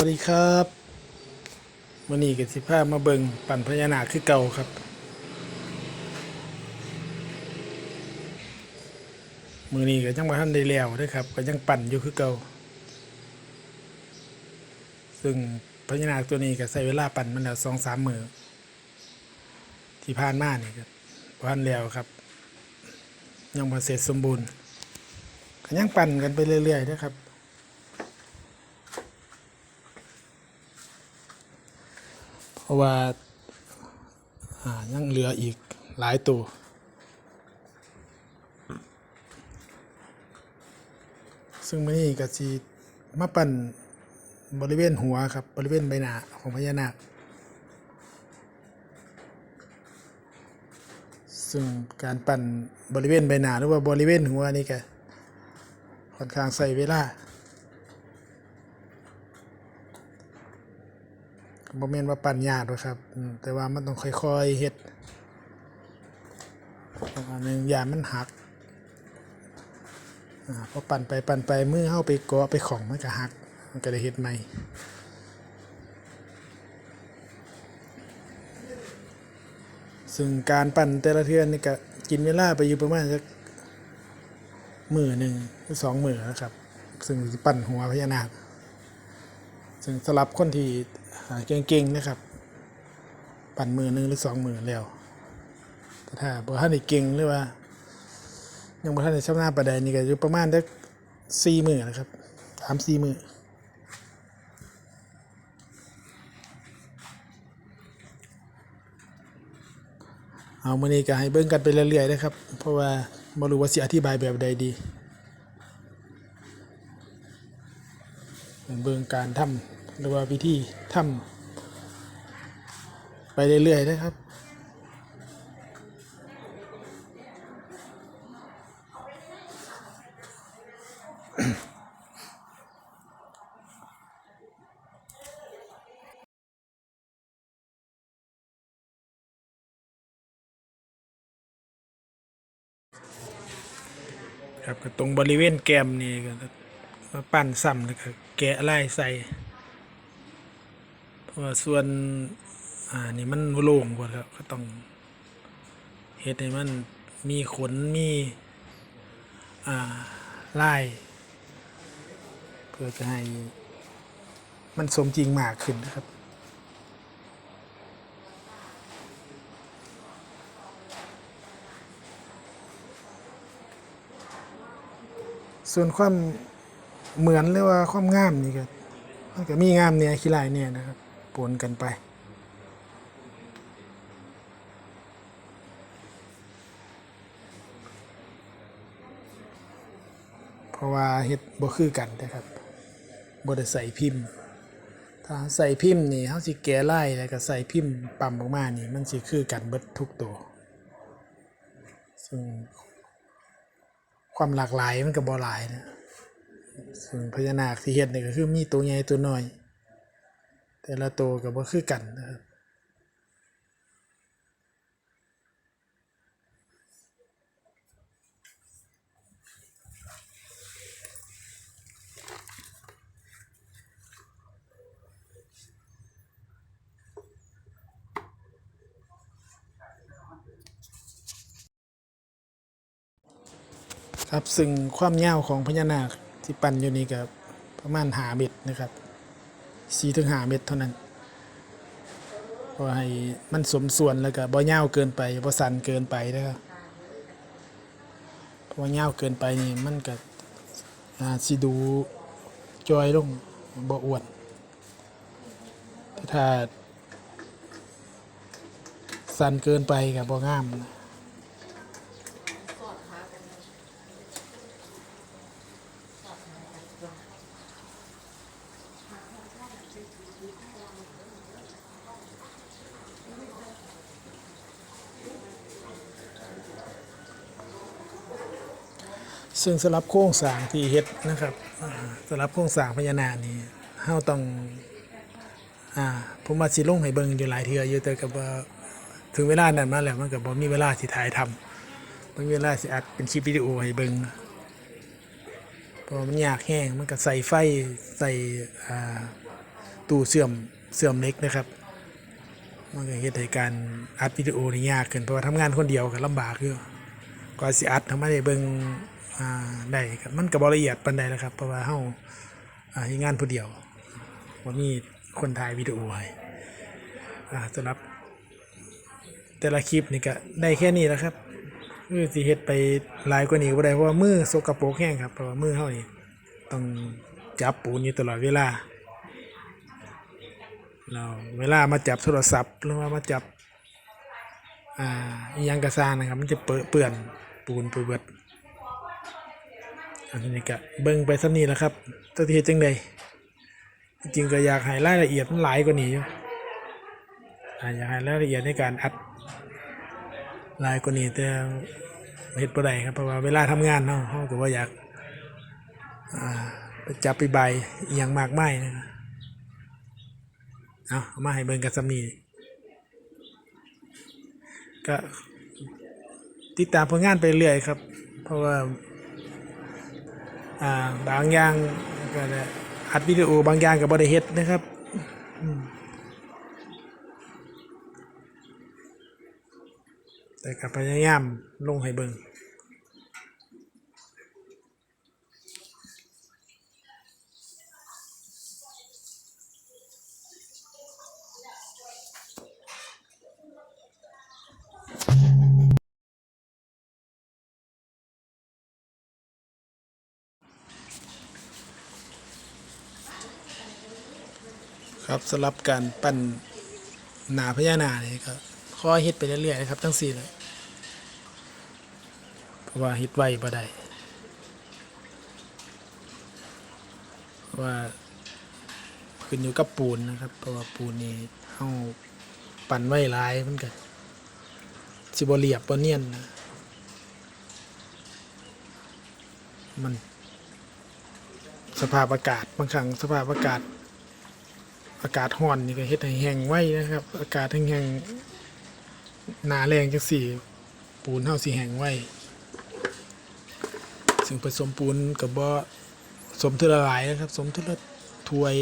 วัสดีครับวันนี้กับสิพาพมาเบิงปั่นพญานาคคือเก่าครับ มือนี้ก็ยังมาทันได้แล้วด้วยครับก็ยังปั่นอยู่คือเก่าซึ่งพญานาคตัวนี้ก็ใช้เวลาปั่นมันแล้วสองสามมือที่ผ่านมานี่ครับพันแล้วครับ ยังมาเสร็จสมบูรณ์ก็ยังปั่นกันไปเรื่อยๆนะครับ เพราะว่าอ่ายังเหลืออีกหลายตัวซึ่งมื่อนี้ก็จีมาปั่นบริเวณหัวครับบริเวณใบหน้าของพญานาค ซึ่งการปั่นบริเวณใบหน้าหรือว่าบริเวณหัวนี่ก็ค่อนข้างใส่เวลา บ่แม่นว่าปั่นยากหรอกครับแต่ว่ามันต้องค่อยๆเฮ็ดอันหนึงยามันหักอ่าพอปั่นไปปั่นไปมือเฮาไปเกาะไปของมันก็หัก มันก็ได้เฮ็ดใหม่ซึ่งการปั่นแต่ละเทือนนี่ก็กินเวลาไปอยู่ประมาณสักมือหนึ่งหรือสองมือนะครับ ซึ่งปั่นหัวพญานาคซึ่งสำหรับคนที่ เก่งๆนะครับ ปั่นมือหนึ่งหรือสองมือแล้วแต่ถ้าบ่ท่านได้เก่งหรือว่า ยังบ่ท่านได้ชำนาญประใดนี่ก็อยู่ประมาณสักสี่มือนะครับสามสี่มือเอามื้อนี้ก็ให้เบิ่งกันไปเรื่อยๆนะครับ เพราะว่าบ่รู้ว่าสิอธิบายแบบใดดี เบิ่งการทำ หรือว่าวิธีทำไปเรื่อยๆนะครับครับก็ตรงบริเวณแก้มนี่ก็มาปั้นซ้ำแล้วก็แกะลายใส่ ส่วนอ่านี่มันโล่งกว่าครับก็ต้องเฮ็ดให้มันมีขนมีอ่าลายเพื่อจะให้มันสมจริงมากขึ้นนะครับส่วนความเหมือนหรือว่าความงามนี่ก็มันก็มีงามเนี่ยขี้ลายเนี่ยนะครับ ปนกันไป เพราะว่าเฮ็ดบ่คือกันนะครับบ่ได้ใส่พิมพ์ ถ้าใส่พิมพ์นี่เฮาสิแก้ลายแล้วก็ใส่พิมพ์ปั๊มออกมานี่มันสิคือกันเบิดทุกตัว ซึ่งความหลากหลายมันก็บ่หลายนะซึ่งพญานาคที่เฮ็ดนี่ก็คือมีตัวใหญ่ตัวน้อย แต่ละตัวก็บ่คือกันนะครับครับซึ่งความยาวของพญานาคที่ปั่นอยู่นี่ก็ประมาณหาเม็ดนะครับ สี่ถึงหาเม็ดเท่านั้นเพอให้มันสมส่วนแล้วก็บ่ยาวเกินไปบ่สั้นเกินไปนะครับเพราะว่ายาวเกินไปนี่มันก็สิดูจอยลงบ่อ้วนถ้าสั้นเกินไปก็บ่งามนะ ซึ่งสำหรับโครงสร้างที่เฮ็ดนะครับสำหรับโครงสร้างพญานาคนี่เฮาต้องอ่าผมว่าสิลงให้เบิ่งอยู่หลายเทื่ออยู่แต่ก็บ่ถึงเวลานั้นมาแล้วมันก็บ่มีเวลาสิถ่ายทำบ่มีเวลาสิอัดเป็นคลิปวิดีโอให้เบิ่งเพราะมันยากแฮงมันก็ใส่ไฟใส่อ่าตู้เสื่อมเสื่อมเล็กนะครับ มันก็เฮ็ดให้การอัดวิดีโอนี่ยากขึ้นเพราะว่าทำงานคนเดียวก็ลำบากอยู่กว่าสิอัดทำมได้เบิ่ง อ่าได้ก็มันก็บ่ละเอียดปานใดนะครับ เพราะว่าเฮาอ่าเฮ็ดงานผู้เดียวบ่ามีคนถ่ายวิดีโอให้อ่าสำหรับ แต่ละคลิปนี่ก็ได้แค่นี้แล้วครับคือสิเฮ็ดไปหลายกว่านี้บ่ได้เพราะว่ามือสกปรกแห้งครับเพราะว่ามือเฮานี่ต้องจับปูนอยู่ตลอดเวลาเราเวลามาจับโทรศัพท์หรือว่ามาจับอ่าอิหยังกระซางนะครับ มันจะเปื้อนเปื้อนปูนเปื้อนเบิด อันนี้ก็เบิ่งไปสักนี้แหล้วครับตัวที่เฮ็ดจังใดจริงก็อยากให้รายละเอียดมันหลายกว่านี้อยู่อยากให้รายละเอียดในการอัดหลายกว่านี้แต่เฮ็ดบ่ได้ครับเพราะว่าเวลาทำงานเนาะเฮาก็บ่อยากาไปจับไปใบอหยังมากมายนะเอาเอามาให้เบิ่งกันสำนีก็ติดตามผลงานไปเรื่อยครับ เพราะว่า อ่าบางอย่างก็ได้อัดวิดีโอบางอย่างกับบริเฮ็ดนะครับแต่กับพยายามลงให้เบิ่ง ครับสำหรับการปั้นหนาพญานาคนี่ก็ข้อเฮ็ดไปเรื่อยๆนะครับทั้งสี่เลยเพราะว่าเฮ็ดไวบ่ได้ว่าขึ้นอยู่กับปูนนะครับ เพราะว่าปูนนี่เฮาปั้นไว้หลายมันก็สิบ่เรียบบ่เนียนนะมันสภาพอากาศบางครั้งสภาพอากาศ อากาศร้อนนี่ก็เฮ็ดให้แห้งไว้นะครับ อากาศแห้งๆหนาแรงจังสี่ ปูนเฮาสิแห้งไว้ซึ่งผสมปูนกับบ่สมทุละหลายนะครับ สมทุละถ้วย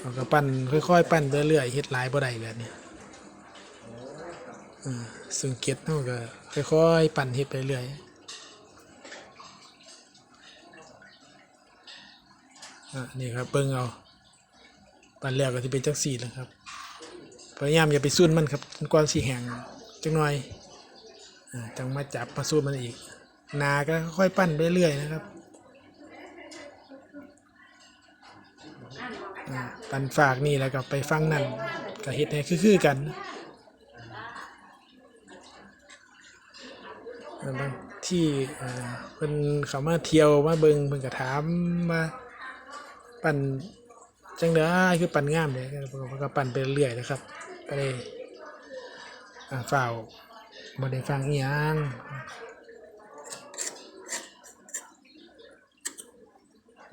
เราก็ปั้นค่อยๆ ปั้นไปเรื่อยเฮ็ดหลายบ่ได้แบบนี้อ่าซึ่งเก็ดเฮาก็ค่อยๆ ปั้นเฮ็ดไปเรื่อยอะนี่ครับเบิ่งเอา ปันแล้วก็จะเป็นจังสี่แล้วครับพยายามอย่าไปซุ่นมันครับจนกว่าสีแหงจังหน่อยจังมาจับมาซุ่นมันอีก นาก็ค่อยปั้นไปเรื่อยนะครับปันฝากนี่แล้วก็ไปฟังนั่นก็เฮ็ดให้คือๆกันบางที่อ่าเพิ่นเขามาเที่ยวมาเบิงเพิ่นก็ถามมาปั้น จังเด้อคือปั่นงามเลยก็ก็ปั่นไปเรื่อยนะครับก็เลยฝ่าวบ่ได้ฟังอีหยัง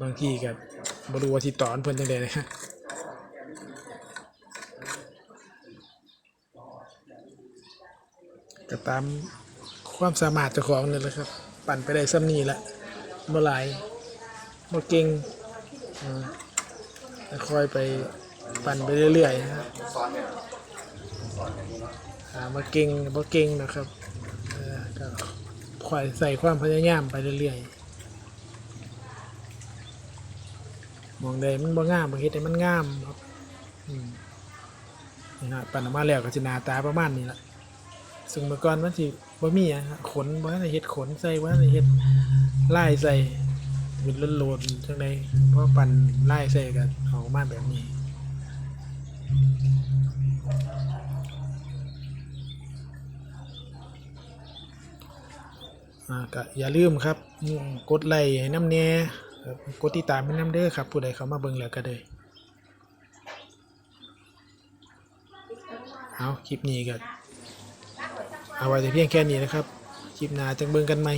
บางทีก็บ่รู้ว่าสิตอนเพิ่นจังได๋นะฮะก็ตามความสามารถเจ้าของนี่แหละครับ ปั่นไปได้ซ้ำนี้ละบ่หลายบ่เก่งอ่า ค่อยไปปั่นไปเรื่อยๆนะครับหามาเก่งบ่เก่งนะครับก็ค่อยใส่ความพยายามไปเรื่อยๆมองใดมันบ่งามบางเฮ็ดให้มันงามครับนี่ฮะปั่นออกมาแล้วก็สิหน้าตาประมาณนี้ละซึ่งเมื่อก่อนมันสิบ่มีอะฮะขนบ่ได้เฮ็ดขนใส่บ่ได้เฮ็ดลายใส่ วินโลนๆจังใดเพราะปั่นไล่ใส่กันออกมาแบบนี้อ่าก็อย่าลืมครับกดไลค์ให้น้ำแน่กดติดตามให้น้ำเด้อครับ ผู้ใดเข้ามาเบิ่งแล้วก็ได้เอาคลิปนี้ก็เอาไว้แต่เพียงแค่นี้นะครับ คลิปหน้าจังเบิ่งกันใหม่